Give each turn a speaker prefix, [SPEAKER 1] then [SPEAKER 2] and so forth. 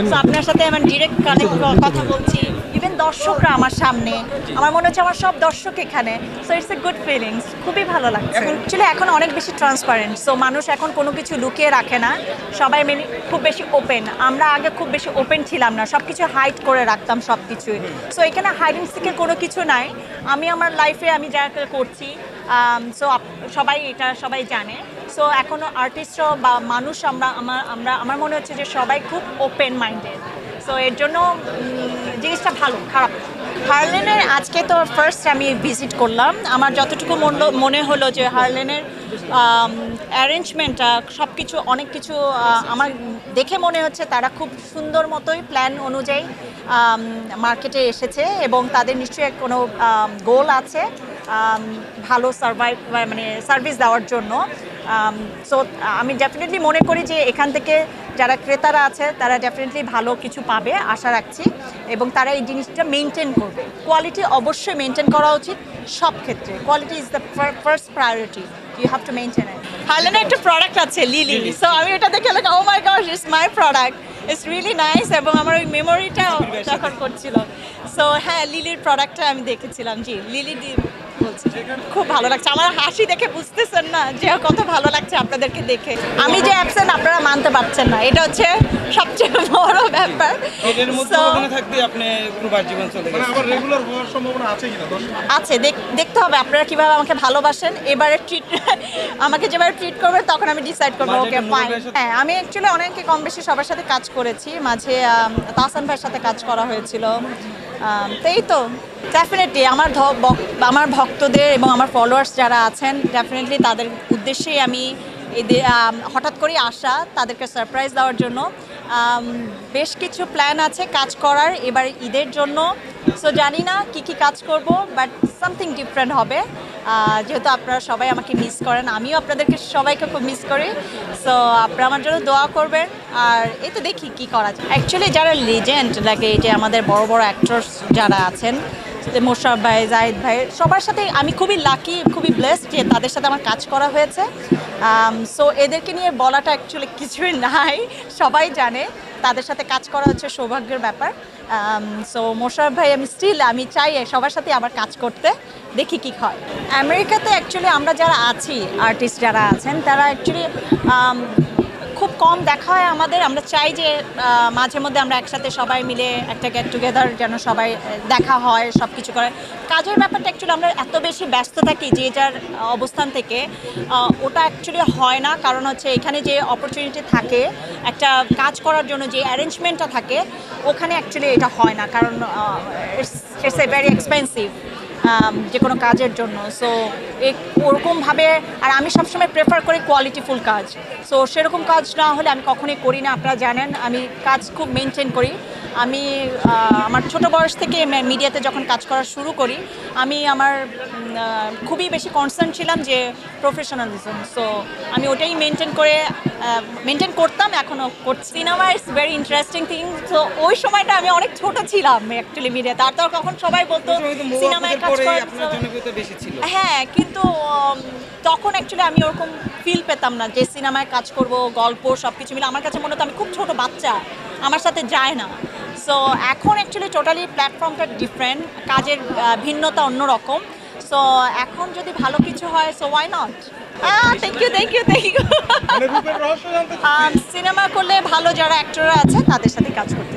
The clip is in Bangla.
[SPEAKER 1] আপনার সাথে আমার ডিরেক্ট কানেক্ট কথা বলছি। ইভেন দর্শকরা আমার সামনে। আমার মনে হচ্ছে আমার সব দর্শক এখানে। So it's a good feelings খুবই ভালো লাগছে। অ্যাকচুয়ালি এখন অনেক বেশি ট্রান্সপারেন্ট সো মানুষ এখন কোনো কিছু লুকিয়ে রাখে না। সবাই মেনে খুব বেশি ওপেন আমরা আগে খুব বেশি ওপেন ছিলাম না। সব কিছু হাইড করে রাখতাম সব কিছুই সো এখানে হাইড সিকের কোনো কিছু নাই। আমি আমার লাইফে আমি যা করছি সো সবাই এটা সবাই জানে। সো এখনও আর্টিস্টরাও বা মানুষ আমরা আমার আমরা আমার মনে হচ্ছে যে সবাই খুব ওপেন মাইন্ডেড সো এর জন্য জিনিসটা ভালো খারাপ। হার্লেনের আজকে তো ফার্স্ট আমি ভিজিট করলাম। আমার যতটুকু মনে হলো যে হার্লেনের অ্যারেঞ্জমেন্টটা সব কিছু অনেক কিছু আমার দেখে মনে হচ্ছে তারা খুব সুন্দর মতোই প্ল্যান অনুযায়ী মার্কেটে এসেছে এবং তাদের নিশ্চয়ই কোনো গোল আছে। আম, ভালো সার্ভাইভ মানে সার্ভিস দেওয়ার জন্য। সো আমি ডেফিনেটলি মনে করি যে এখান থেকে যারা ক্রেতারা আছে তারা ডেফিনেটলি ভালো কিছু পাবে আশা রাখছি। এবং তারা এই জিনিসটা মেনটেন করবে। কোয়ালিটি অবশ্যই মেনটেন করা উচিত সব ক্ষেত্রে। Quality is the first priority you have to maintain it হার্লেনের একটা প্রোডাক্ট আছে লিলি সো আমি ওটা দেখে like oh my God it's my product it's really nice এবং আমার ওই মেমোরিটা তখন করছিল। সো হ্যাঁ লিলির প্রোডাক্টটা আমি দেখেছিলাম। জি লিলি বলছি খুব ভালো লাগছে। আমার হাসি দেখে বুঝতেছেন না যে কত ভালো লাগছে আপনাদেরকে দেখে। আমি যে অ্যাবসেন্ট আপনারা মানতে পারছেন না। এটা হচ্ছে সবচেয়ে বড় ব্যাপার।
[SPEAKER 2] মানে
[SPEAKER 3] গেছে।
[SPEAKER 2] আবার রেগুলার হওয়ার সম্ভাবনা আছে
[SPEAKER 1] দেখতে হবে আপনারা কীভাবে আমাকে ভালোবাসেন। এবারে ট্রিট আমাকে যেভাবে ট্রিট করবে তখন আমি ডিসাইড করব ওকে ফাইন হ্যাঁ আমি অ্যাকচুয়ালি অনেকে কম বেশি সবার সাথে কাজ করেছি। মাঝে আম, তাহসান ভাইয়ের সাথে কাজ করা হয়েছিল। তো এই তো ডেফিনেটলি আমার আমার ভক্তদের এবং আমার ফলোয়ার্স যারা আছেন ডেফিনেটলি তাদের উদ্দেশ্যেই আমি এদের হঠাৎ করেই আসা, তাদেরকে সারপ্রাইজ দেওয়ার জন্য। বেশ কিছু প্ল্যান আছে কাজ করার, এবার ঈদের জন্য। সো জানি না কি কি কাজ করব বাট সামথিং ডিফারেন্ট হবে। যেহেতু আপনারা সবাই আমাকে মিস করেন, আমিও আপনাদেরকে সবাইকে খুব মিস করি। সো আপনারা আমার জন্য দোয়া করবেন, আর এই তো দেখি কি করা যায়। অ্যাকচুয়ালি যারা লেজেন্ড লাগে এই যে আমাদের বড় বড় অ্যাক্টরস যারা আছেন মোশারফ ভাই, জাহিদ ভাই, সবার সাথে আমি খুবই লাকি খুবই ব্লেসড যে তাদের সাথে আমার কাজ করা হয়েছে। সো এদেরকে নিয়ে বলাটা অ্যাকচুয়ালি কিছুই নাই, সবাই জানে। তাদের সাথে কাজ করা হচ্ছে সৌভাগ্যের ব্যাপার। সো মোশারফ ভাই, আমি স্টিল আমি চাই সবার সাথে আবার কাজ করতে, দেখি কি হয়। আমেরিকাতে অ্যাকচুয়ালি আমরা যারা আছি আর্টিস্ট যারা আছেন, তারা অ্যাকচুয়ালি কম দেখা হয় আমাদের। আমরা চাই যে মাঝে মধ্যে আমরা একসাথে সবাই মিলে একটা গেট টুগেদার যেন সবাই দেখা হয় সব কিছু করে। কাজের ব্যাপারটা অ্যাকচুয়ালি আমরা এত বেশি ব্যস্ত থাকি যে যার অবস্থান থেকে ওটা অ্যাকচুয়ালি হয় না। কারণ হচ্ছে এখানে যে অপরচুনিটি থাকে, একটা কাজ করার জন্য যে অ্যারেঞ্জমেন্টটা থাকে, ওখানে অ্যাকচুয়ালি এটা হয় না। কারণ it's it's a very expensive যে কোনো কাজের জন্য। সো ওরকমভাবে আর আমি সবসময় প্রেফার করি কোয়ালিটিফুল কাজ। সো সেরকম কাজ না হলে আমি কখনোই করি না আপনারা জানেন। আমি কাজ খুব মেনটেন করি। আমি আমার ছোট বয়স থেকে মিডিয়াতে যখন কাজ করা শুরু করি আমি আমার খুবই বেশি কনসার্ন ছিলাম যে প্রফেশনালিজম সো আমি ওটাই মেনটেন করে মেনটেন করতাম এখনও করছি cinema it's very interesting thing so ওই সময়টা আমি অনেক ছোট ছিলাম অ্যাকচুয়ালি মিডিয়াতে আর তো কখন সবাই বলতো সিনেমায় কাজ হ্যাঁ কিন্তু তখন অ্যাকচুয়ালি আমি ওরকম ফিল পেতাম না যে সিনেমায় কাজ করব গল্প সব কিছু মিলে। আমার কাছে মনে হতো আমি খুব ছোট বাচ্চা আমার সাথে যায় না। সো এখন অ্যাকচুয়ালি টোটালি প্ল্যাটফর্মটা ডিফারেন্ট কাজের ভিন্নতা অন্যরকম। সো এখন যদি ভালো কিছু হয় so why not thank you thank you thank you cinema করলে ভালো যারা অ্যাক্টররা আছে তাদের সাথে কাজ করতে